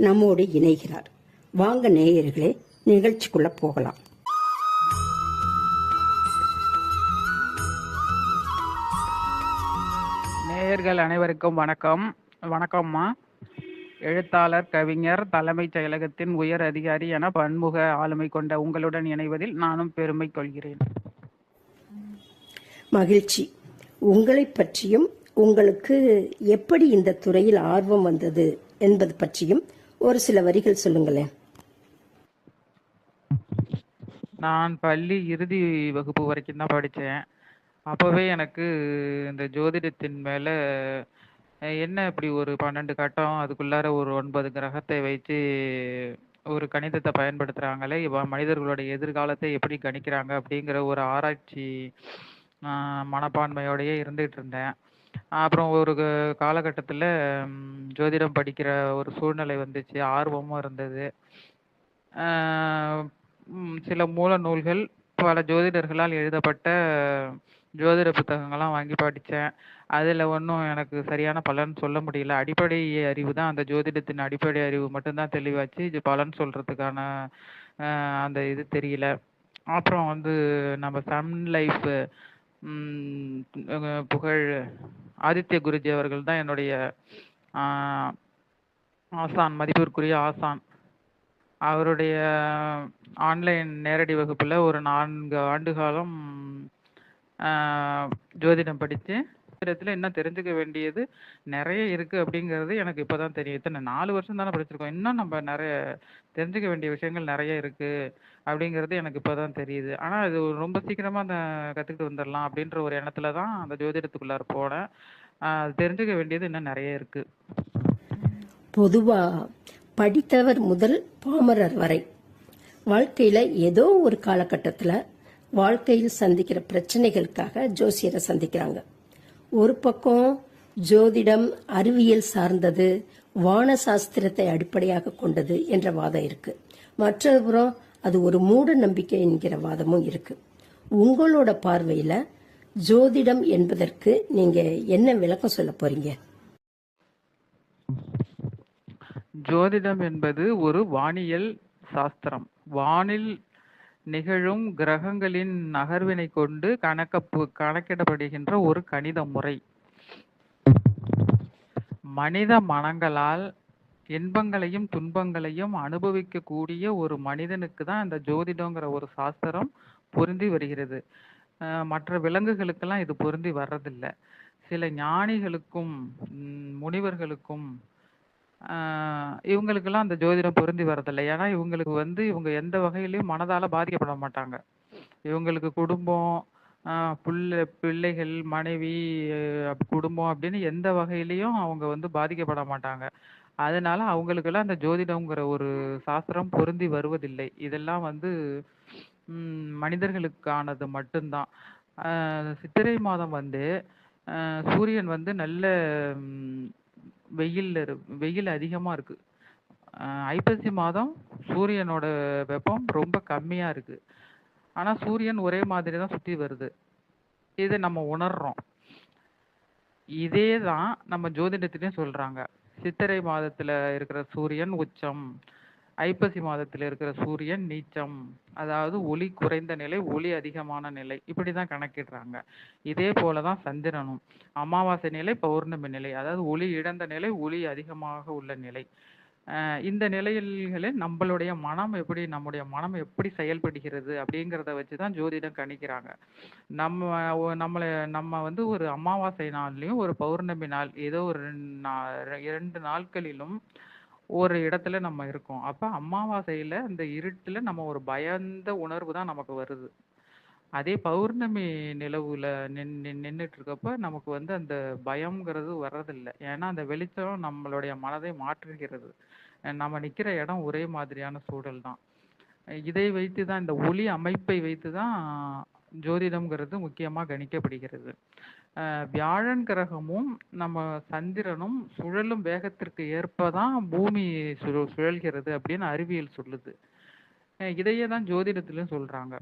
நம்மோடு இணைகிறார். வாங்க நேயர்களே நிகழ்ச்சிக்குள்ள போகலாம். நேயர்கள் அனைவருக்கும் வணக்கம். வணக்கம்மா. எழுத்தாளர் கவிஞர் தலைமைச் செயலகத்தின் உயர் அதிகாரி என பன்முக ஆளுமை கொண்ட உங்களுடன் இணைவதில் நானும் பெருமை கொள்கிறேன். மகிழ்ச்சி. உங்களை பற்றியும் உங்களுக்கு எப்படி இந்த துறையில் ஆர்வம் வந்தது என்பது பற்றியும் ஒரு சில வரிகள் சொல்லுங்களேன். நான் பள்ளி இறுதி வகுப்பு வரைக்கும் தான் படித்தேன் அப்போவே எனக்கு இந்த ஜோதிடத்தின் மேலே என்ன இப்படி ஒரு பன்னெண்டு கட்டம் அதுக்குள்ளார ஒரு ஒன்பது கிரகத்தை வைத்து ஒரு கணிதத்தை பயன்படுத்துகிறாங்களே இவ மனிதர்களுடைய எதிர்காலத்தை எப்படி கணிக்கிறாங்க அப்படிங்கிற ஒரு ஆராய்ச்சி மனப்பான்மையோடையே இருந்துகிட்டு இருந்தேன். அப்புறம் ஒரு காலகட்டத்தில் ஜோதிடம் படிக்கிற ஒரு சூழ்நிலை வந்துச்சு. ஆர்வமும் இருந்தது. ம், சில மூல நூல்கள் பல ஜோதிடர்களால் எழுதப்பட்ட ஜோதிட புத்தகங்கள்லாம் வாங்கி படித்தேன் அதில் ஒன்றும் எனக்கு சரியான பலன் சொல்ல முடியல. அடிப்படை அறிவு தான் அந்த ஜோதிடத்தின் அடிப்படை அறிவு மட்டும்தான் தெளிவாச்சு. இது பலன் சொல்கிறதுக்கான அந்த இது தெரியல. அப்புறம் வந்து நம்ம சன் லைஃப் புகழ் ஆதித்ய குருஜி அவர்கள் தான் என்னுடைய ஆசான் மதிப்பிற்குரிய ஆசான். அவருடைய ஆன்லைன் நேரடி வகுப்பில் ஒரு நான்கு ஆண்டு காலம் ஜோதிடம் படித்து ஜோதிடத்தில் இன்னும் தெரிஞ்சுக்க வேண்டியது நிறைய இருக்கு அப்படிங்கிறது எனக்கு இப்போதான் தெரியும். இத்தனை நாலு வருஷம் தானே படிச்சிருக்கோம். இன்னும் நம்ம நிறைய தெரிஞ்சுக்க வேண்டிய விஷயங்கள் நிறைய இருக்கு அப்படிங்கிறது எனக்கு இப்போதான் தெரியுது. ஆனால் இது ரொம்ப சீக்கிரமா அந்த கற்றுக்கிட்டு வந்துடலாம் அப்படின்ற ஒரு எண்ணத்துல தான் அந்த ஜோதிடத்துக்குள்ளார போனேன். அது தெரிஞ்சுக்க வேண்டியது இன்னும் நிறைய இருக்கு. பொதுவா படித்தவர் முதல் பாமரர் வரை வாழ்க்கையில ஏதோ ஒரு காலகட்டத்தில் வாழ்க்கையில் சந்திக்கிற பிரச்சனைகளுக்காக ஜோசியரை சந்திக்கிறாங்க. ஒரு பக்கம் ஜோதிடம் அறிவியல் சார்ந்தது வான சாஸ்திரத்தை அடிப்படையாக கொண்டது என்ற வாதம் இருக்கு. மற்றொரு புறம் அது ஒரு மூட நம்பிக்கை என்கிற வாதமும் இருக்கு. உங்களோட பார்வையில ஜோதிடம் என்பதற்கு நீங்க என்ன விளக்கம் சொல்ல போறீங்க? ஜோதிடம் என்பது ஒரு வானியல் சாஸ்திரம். வானில் நிகழும் கிரகங்களின் நகர்வினை கொண்டு கணக்கப்பு கணக்கிடப்படுகின்ற ஒரு கணித முறை. மனித மனங்களால் இன்பங்களையும் துன்பங்களையும் அனுபவிக்கக்கூடிய ஒரு மனிதனுக்கு தான் இந்த ஜோதிடங்கிற ஒரு சாஸ்திரம் பொருந்தி வருகிறது. மற்ற விலங்குகளுக்கெல்லாம் இது பொருந்தி வர்றதில்லை. சில ஞானிகளுக்கும் முனிவர்களுக்கும் இவங்களுக்கெல்லாம் அந்த ஜோதிடம் பொருந்தி வரதில்லை ஏன்னா இவங்களுக்கு வந்து இவங்க எந்த வகையிலையும் மனதால் பாதிக்கப்பட மாட்டாங்க. இவங்களுக்கு குடும்பம் புள்ள பிள்ளைகள் மனைவி குடும்பம் அப்படின்னு எந்த வகையிலையும் அவங்க வந்து பாதிக்கப்பட மாட்டாங்க. அதனால அவங்களுக்கெல்லாம் அந்த ஜோதிடங்கிற ஒரு சாஸ்திரம் பொருந்தி வருவதில்லை. இதெல்லாம் வந்து மனிதர்களுக்கானது மட்டும்தான். சித்திரை மாதம் வந்து சூரியன் வந்து நல்ல வெயில் இரு வெயில் அதிகமாக இருக்கு. ஐப்பசி மாதம் சூரியனோட வெப்பம் ரொம்ப கம்மியாக இருக்கு. ஆனால் சூரியன் ஒரே மாதிரி தான் சுற்றி வருது. இதை நம்ம உணர்றோம். இதே தான் நம்ம ஜோதிடத்திலையும் சொல்கிறாங்க சித்திரை மாதத்தில் இருக்கிற சூரியன் உச்சம். ஐப்பசி மாதத்தில் இருக்கிற சூரியன் நீச்சம் அதாவது ஒளி குறைந்த நிலை ஒளி அதிகமான நிலை இப்படிதான் கணக்கிடுறாங்க. இதே போலதான் சந்திரனும். அமாவாசை நிலை பௌர்ணமி நிலை அதாவது ஒளி இழந்த நிலை ஒளி அதிகமாக உள்ள நிலை. இந்த நிலைகளில் நம்மளுடைய மனம் எப்படி நம்முடைய மனம் எப்படி செயல்படுகிறது அப்படிங்கிறத வச்சு தான் ஜோதிடம் கணிக்கிறாங்க. நம்ம நம்மளை நம்ம வந்து ஒரு அமாவாசை நாள்லையும் ஒரு பௌர்ணமி நாள் ஏதோ ஒரு நா- இரண்டு நாட்களிலும் ஒரு இடத்துல நம்ம இருக்கோம். அப்ப அமாவாசையில இந்த இருட்டுல நம்ம ஒரு பயந்த உணர்வு தான் நமக்கு வருது. அதே பௌர்ணமி நிலவுல நின் நின் இருக்கப்ப நமக்கு வந்து அந்த பயம்ங்கிறது வர்றதில்லை. ஏன்னா அந்த வெளிச்சம் நம்மளுடைய மனதை மாற்றுகிறது. நம்ம நிற்கிற இடம் ஒரே மாதிரியான சூழல் தான். இதை வைத்து தான் இந்த ஒளி அமைப்பை வைத்து தான் ஜோதிடம்ங்கிறது முக்கியமாக கணிக்கப்படுகிறது. வியாழன் கிரகமும் நம்ம சந்திரனும் சுழலும் வேகத்திற்கு ஏற்ப தான் பூமி சுழ சுழல்கிறது அப்படின்னு அறிவியல் சொல்லுது. இதையே தான் ஜோதிடத்திலும் சொல்றாங்க.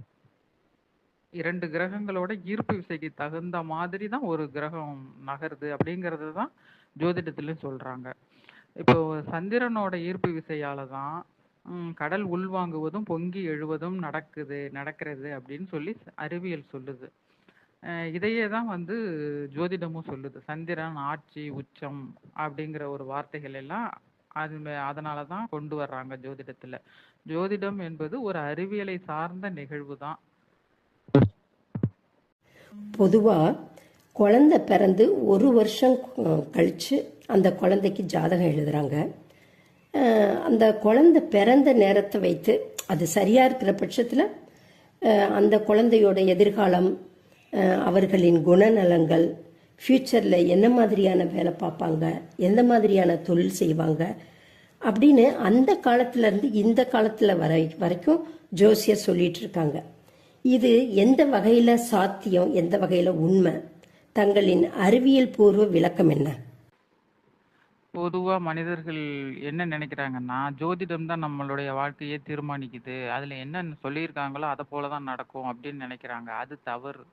இரண்டு கிரகங்களோட ஈர்ப்பு விசைக்கு தகுந்த மாதிரி தான் ஒரு கிரகம் நகருது அப்படிங்கிறது தான் ஜோதிடத்திலும் சொல்றாங்க. இப்போ சந்திரனோட ஈர்ப்பு விசையால தான் கடல் உள்வாங்குவதும் பொங்கி எழுவதும் நடக்குது நடக்கிறது அப்படின்னு சொல்லி அறிவியல் சொல்லுது. இதையே தான் வந்து ஜோதிடமும் சொல்லுது. சந்திரன் ஆட்சி உச்சம் அப்படிங்கிற ஒரு வார்த்தைகள் எல்லாம் அது அதனால தான் கொண்டு வர்றாங்க ஜோதிடத்தில். ஜோதிடம் என்பது ஒரு அறிவியலை சார்ந்த நிகழ்வு தான். பொதுவாக குழந்தை பிறந்து ஒரு வருஷம் கழிச்சு அந்த குழந்தைக்கு ஜாதகம் எழுதுறாங்க. அந்த குழந்தை பிறந்த நேரத்தை வைத்து அது சரியா இருக்கிற பட்சத்தில் அந்த குழந்தையோட எதிர்காலம் அவர்களின் குணநலங்கள் ஃப்யூச்சரில் என்ன மாதிரியான வேலை பார்ப்பாங்க எந்த மாதிரியான தொழில் செய்வாங்க அப்படின்னு அந்த காலத்துல இருந்து இந்த காலத்தில் வரை வரைக்கும் ஜோசியர் சொல்லிட்டு இருக்காங்க. இது எந்த வகையில் சாத்தியம் எந்த வகையில் உண்மை தங்களின் அறிவியல் பூர்வ விளக்கம் என்ன? பொதுவாக மனிதர்கள் என்ன நினைக்கிறாங்கன்னா ஜோதிடம் தான் நம்மளுடைய வாழ்க்கையே தீர்மானிக்குது. அதில் என்னென்ன சொல்லியிருக்காங்களோ அதை போல தான் நடக்கும் அப்படின்னு நினைக்கிறாங்க. அது தவறு.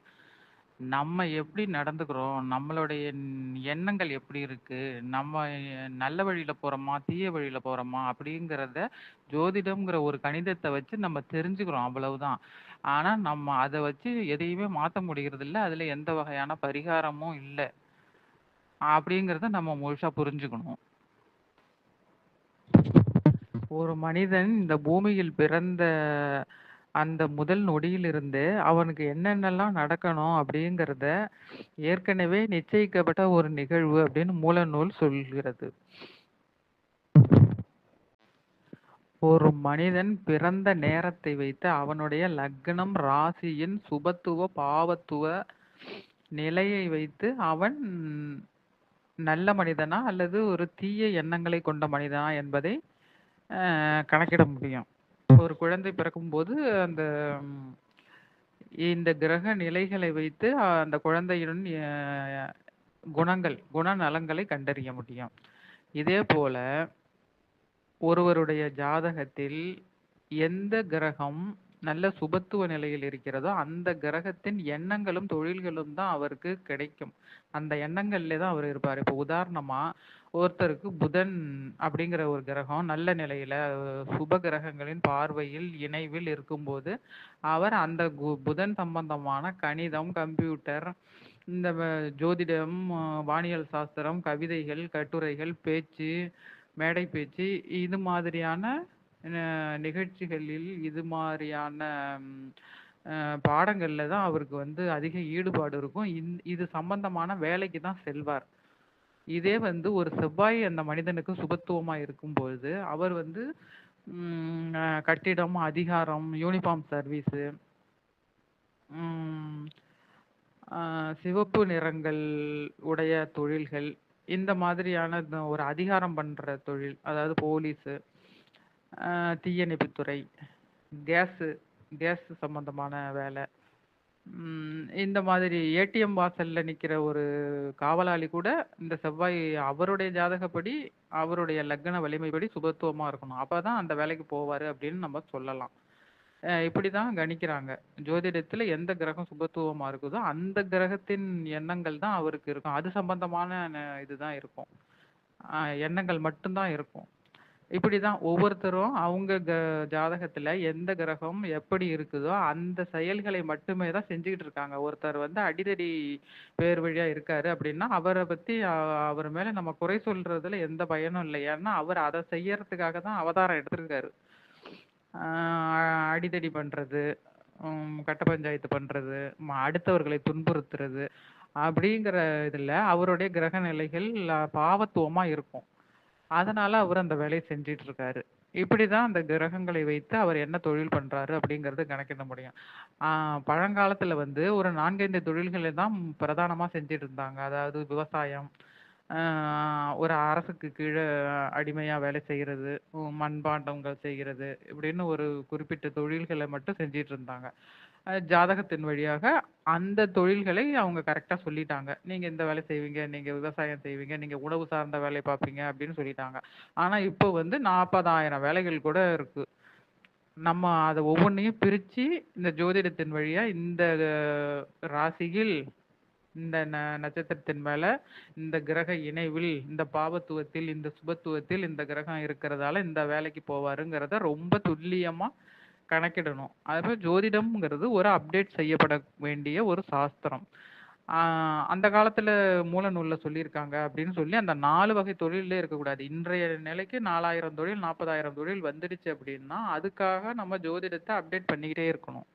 நம்ம எப்படி நடந்துக்கிறோம்? நம்மளுடைய எண்- எண்ணங்கள் எப்படி இருக்கு? நம்ம நல்ல வழியில போறோமா? தீய வழியில போறோமா? அப்படிங்கிறத ஜோதிடம்ங்கிற ஒரு கணிதத்தை வச்சு நம்ம தெரிஞ்சுக்கிறோம் அவ்வளவுதான். ஆனா நம்ம அதை வச்சு எதையுமே மாத்த முடியறது இல்ல அதுல எந்த வகையான பரிகாரமும் இல்ல. அப்படிங்கிறத நம்ம முழுசா புரிஞ்சுக்கணும். ஒரு மனிதன் இந்த பூமியில் பிறந்த அந்த முதல் நொடியிலிருந்து அவனுக்கு என்னென்னலாம் நடக்கணும் அப்படிங்கிறத ஏற்கனவே நிச்சயிக்கப்பட்ட ஒரு நிகழ்வு அப்படின்னு மூலநூல் சொல்கிறது. ஒரு மனிதன் பிறந்த நேரத்தை வைத்து அவனுடைய லக்னம் ராசியின் சுபத்துவ பாவத்துவ நிலையை வைத்து அவன் நல்ல மனிதனா அல்லது ஒரு தீய எண்ணங்களை கொண்ட மனிதனா என்பதை கணக்கிட முடியும். ஒரு குழந்தை பிறக்கும்போது அந்த இந்த கிரக நிலைகளை வைத்து அந்த குழந்தையுடன் குணங்கள் குணநலங்களை கண்டறிய முடியும். இதே போல ஒருவருடைய ஜாதகத்தில் எந்த கிரகம் நல்ல சுபத்துவ நிலையில் இருக்கிறதோ அந்த கிரகத்தின் எண்ணங்களும் தொழில்களும் தான் அவருக்கு கிடைக்கும். அந்த எண்ணங்கள்ல தான் அவர் இருப்பார். இப்போ உதாரணமா ஒருத்தருக்கு புதன் அப்படிங்கிற ஒரு கிரகம் நல்ல நிலையில சுப கிரகங்களின் பார்வையில் இணைவில் இருக்கும்போது அவர் அந்த கு- புதன் சம்பந்தமான கணிதம் கம்ப்யூட்டர் இந்த ஜோதிடம் வானியல் சாஸ்திரம் கவிதைகள் கட்டுரைகள் பேச்சு மேடை பேச்சு இது மாதிரியான நிகழ்ச்சிகளில் இது மாதிரியான பாடங்களில் தான் அவருக்கு வந்து அதிக ஈடுபாடு இருக்கும். இந் இது சம்பந்தமான வேலைக்கு தான் செல்வார். இதே வந்து ஒரு செவ்வாய் அந்த மனிதனுக்கு சுபத்துவமாக இருக்கும்பொழுது அவர் வந்து கட்டிடம் அதிகாரம் யூனிஃபார்ம் சர்வீஸு சிவப்பு நிறங்கள் உடைய தொழில்கள் இந்த மாதிரியான ஒரு அதிகாரம் பண்ணுற தொழில் அதாவது போலீஸு தீயணைப்புத்துறை கேஸு கேஸ் சம்பந்தமான வேலை. இந்த மாதிரி ஏடிஎம் வாசல்ல நிற்கிற ஒரு காவலாளி கூட இந்த செவ்வாய் அவருடைய ஜாதகப்படி அவருடைய லக்ன வலிமைப்படி சுபத்துவமாக இருக்கணும். அப்பதான் அந்த வேலைக்கு போவார் அப்படின்னு நம்ம சொல்லலாம். இப்படி தான் கணிக்கிறாங்க. ஜோதிடத்தில் எந்த கிரகம் சுபத்துவமாக இருக்குதோ அந்த கிரகத்தின் எண்ணங்கள் தான் அவருக்கு இருக்கும். அது சம்பந்தமான இதுதான் இருக்கும். எண்ணங்கள் மட்டும்தான் இருக்கும். இப்படிதான் ஒவ்வொருத்தரும் அவங்க க- ஜாதகத்துல எந்த கிரகம் எப்படி இருக்குதோ அந்த செயல்களை மட்டுமே தான் செஞ்சுக்கிட்டு இருக்காங்க. ஒருத்தர் வந்து அடிதடி பேர் வழியா இருக்காரு அப்படின்னா அவரை பத்தி அவர் மேல நம்ம குறை சொல்றதுல எந்த பயனும் இல்லை. ஏன்னா அவர் அதை செய்யறதுக்காக தான் அவதாரம் எடுத்திருக்காரு. அடிதடி பண்றது கட்ட பஞ்சாயத்து பண்றது ம- அடுத்தவர்களை துன்புறுத்துறது அப்படிங்கிற இதுல அவருடைய கிரக நிலைகள் பாவத்துவமாக பாவத்துவமா இருக்கும். அதனால அவர் அந்த வேலையை செஞ்சிட்டு இருக்காரு இப்படிதான் அந்த கிரகங்களை வைத்து அவர் என்ன தொழில் பண்றாரு அப்படிங்கறது கணக்கிட முடியும். ஆஹ் பழங்காலத்துல வந்து ஒரு நான்கைந்து தொழில்களை தான் பிரதானமா செஞ்சுட்டு இருந்தாங்க அதாவது விவசாயம் ஆஹ் ஒரு அரசுக்கு கீழே அடிமையாக வேலை செய்கிறது மண்பாண்டங்கள் செய்கிறது இப்படின்னு ஒரு குறிப்பிட்ட தொழில்களை மட்டும் செஞ்சிட்டு இருந்தாங்க ஜாதகத்தின் வழியாக அந்த தொழில்களை அவங்க கரெக்டாக சொல்லிட்டாங்க. நீங்கள் இந்த வேலை செய்வீங்க நீங்கள் விவசாயம் செய்வீங்க நீங்கள் உணவு சார்ந்த வேலை பார்ப்பீங்க அப்படின்னு சொல்லிட்டாங்க. ஆனால் இப்போ வந்து நாற்பதாயிரம் வேலைகள் கூட இருக்குது நம்ம அதை ஒவ்வொன்றையும் பிரித்து இந்த ஜோதிடத்தின் வழியாக இந்த ராசியில் இந்த ந நட்சத்திரத்தின் மேலே இந்த கிரக இணைவில் இந்த பாவத்துவத்தில் இந்த சுபத்துவத்தில் இந்த கிரகம் இருக்கிறதால இந்த வேலைக்கு போவாருங்கிறத ரொம்ப துல்லியமாக கணக்கிடணும். அதுமாதிரி ஜோதிடம்ங்கிறது ஒரு அப்டேட் செய்யப்பட வேண்டிய ஒரு சாஸ்திரம். அந்த காலத்தில் மூல சொல்லியிருக்காங்க அப்படின்னு சொல்லி அந்த நாலு வகை தொழிலே இருக்கக்கூடாது. இன்றைய நிலைக்கு நாலாயிரம் தொழில் நாற்பதாயிரம் தொழில் வந்துடுச்சு அப்படின்னா அதுக்காக நம்ம ஜோதிடத்தை அப்டேட் பண்ணிக்கிட்டே இருக்கணும்.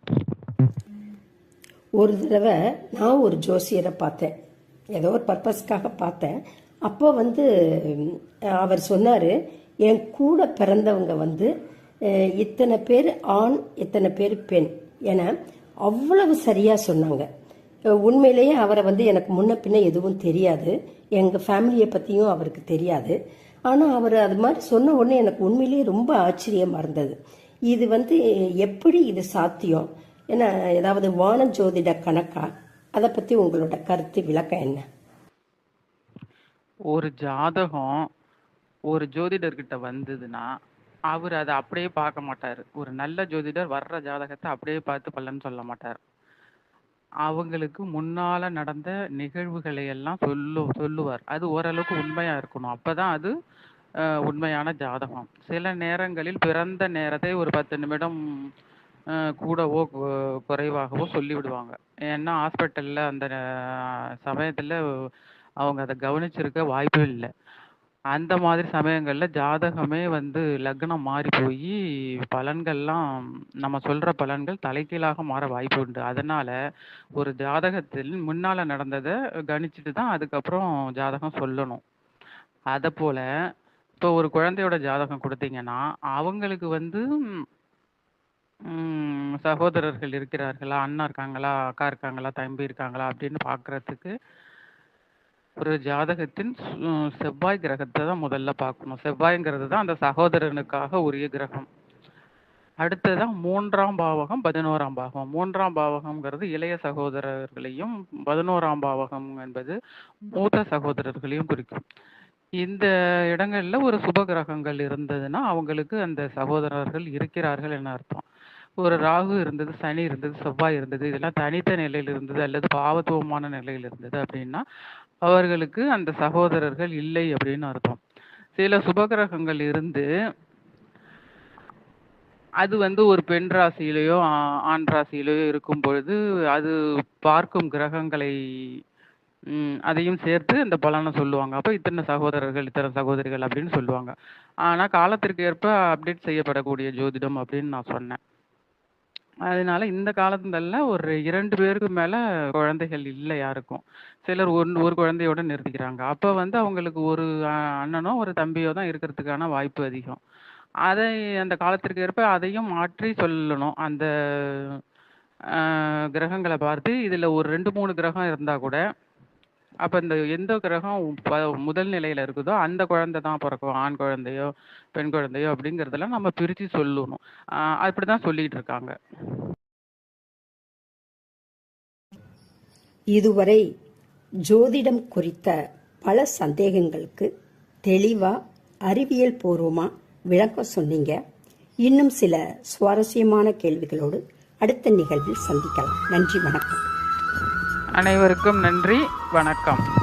ஒரு தடவை நான் ஒரு ஜோசியரை பார்த்தேன். ஏதோ ஒரு பர்பஸ்க்காக பார்த்தேன். அப்போ வந்து அவர் சொன்னார் என் கூட பிறந்தவங்க வந்து இத்தனை பேர் ஆண் இத்தனை பேர் பெண் என அவ்வளவு சரியாக சொன்னாங்க. உண்மையிலேயே அவரை வந்து எனக்கு முன்ன பின்ன எதுவும் தெரியாது. எங்கள் ஃபேமிலியை பற்றியும் அவருக்கு தெரியாது. ஆனால் அவர் அது மாதிரி சொன்ன உடனே எனக்கு உண்மையிலேயே ரொம்ப ஆச்சரியமாக இருந்தது. இது வந்து எப்படி இது சாத்தியம்? ஏன்னா ஏதாவது வான ஜோதிட கணக்கா? அதை பற்றி உங்களோட கருத்து விளக்கம் என்ன? ஒரு ஜாதகம் ஒரு ஜோதிடர்கிட்ட வந்ததுன்னா அவர் அதை அப்படியே பார்க்க மாட்டார். ஒரு நல்ல ஜோதிடர் வர்ற ஜாதகத்தை அப்படியே பார்த்து பலன் சொல்ல மாட்டார். அவங்களுக்கு முன்னால நடந்த நிகழ்வுகளை எல்லாம் சொல்லு சொல்லுவார். அது ஓரளவுக்கு உண்மையா இருக்கணும். அப்பதான் அது உண்மையான ஜாதகம். சில நேரங்களில் பிறந்த நேரத்தை ஒரு பத்து நிமிடம் கூடவோ குறைவாகவோ சொல்லி விடுவாங்க ஏன்னா ஹாஸ்பிட்டல்ல அந்த அஹ், சமயத்துல அவங்க அதை கவனிச்சிருக்க வாய்ப்பே இல்லை. அந்த மாதிரி சமயங்கள்ல ஜாதகமே வந்து லக்னம் மாறி போய் பலன்கள்லாம் நம்ம சொல்ற பலன்கள் தலைகீழாக மாற வாய்ப்பு உண்டு. அதனால ஒரு ஜாதகத்தில் முன்னால நடந்ததை கணிச்சுட்டு தான் அதுக்கப்புறம் ஜாதகம் சொல்லணும். அதை போல இப்போ ஒரு குழந்தையோட ஜாதகம் கொடுத்தீங்கன்னா அவங்களுக்கு வந்து ம், சகோதரர்கள் இருக்கிறார்களா அண்ணா இருக்காங்களா அக்கா இருக்காங்களா தம்பி இருக்காங்களா அப்படின்னு பார்க்கறதுக்கு ஒரு ஜாதகத்தின் செவ்வாய் கிரகத்தை தான் முதல்ல பார்க்கணும். செவ்வாய்ங்கிறது தான் அந்த சகோதரனுக்காக உரிய கிரகம். அடுத்ததான் மூன்றாம் பாவகம் பதினோராம் பாவகம். மூன்றாம் பாவகம்ங்கிறது இளைய சகோதரர்களையும் பதினோராம் பாவகம் என்பது மூத்த சகோதரர்களையும் குறிக்கும். இந்த இடங்கள்ல ஒரு சுப கிரகங்கள் இருந்ததுன்னா அவங்களுக்கு அந்த சகோதரர்கள் இருக்கிறார்கள் என அர்த்தம். ஒரு ராகு இருந்தது சனி இருந்தது செவ்வாய் இருந்தது இதெல்லாம் தனித்த நிலையில் இருந்தது அல்லது பாவத்துவமான நிலையில் இருந்தது அப்படின்னா அவர்களுக்கு அந்த சகோதரர்கள் இல்லை அப்படின்னு அர்த்தம். சில சுபகிரகங்கள் இருந்து அது வந்து ஒரு பெண் ராசியிலேயோ ஆண் ராசியிலேயோ இருக்கும் பொழுது அது பார்க்கும் கிரகங்களை அதையும் சேர்த்து அந்த பலனை சொல்லுவாங்க. அப்போ இத்தனை சகோதரர்கள் இத்தனை சகோதரிகள் அப்படின்னு சொல்லுவாங்க. ஆனால் காலத்திற்கு ஏற்ப அப்டேட் செய்யப்படக்கூடிய ஜோதிடம் அப்படின்னு நான் சொன்னேன். அதனால இந்த காலத்துல ஒரு இரண்டு பேருக்கு மேல குழந்தைகள் இல்லை யாருக்கும். சிலர் ஒன் ஒரு குழந்தையோட நிறுத்திக்கிறாங்க. அப்ப வந்து அவங்களுக்கு ஒரு அண்ணனோ ஒரு தம்பியோ தான் இருக்கிறதுக்கான வாய்ப்பு அதிகம். அதை அந்த காலத்திற்கு ஏற்ப அதையும் மாற்றி சொல்லணும். அந்த கிரகங்களை பார்த்து இதுல ஒரு ரெண்டு மூணு கிரகம் இருந்தா கூட அப்ப இந்த எந்த கிரகம் ப- முதல் நிலையில இருக்குதோ அந்த குழந்தை தான் பிறக்கும். ஆண் குழந்தையோ பெண் குழந்தையோ அப்படிங்கறதெல்லாம் நம்ம பிரிச்சு சொல்லணும். ஆஹ் அப்படிதான் சொல்லிட்டு இருக்காங்க. இதுவரை ஜோதிடம் குறித்த பல சந்தேகங்களுக்கு தெளிவா அறிவியல் பூர்வமா விளக்கம் சொன்னீங்க. இன்னும் சில சுவாரஸ்யமான கேள்விகளோடு அடுத்த நிகழ்வில் சந்திக்கலாம். நன்றி வணக்கம். அனைவருக்கும் நன்றி. வணக்கம்.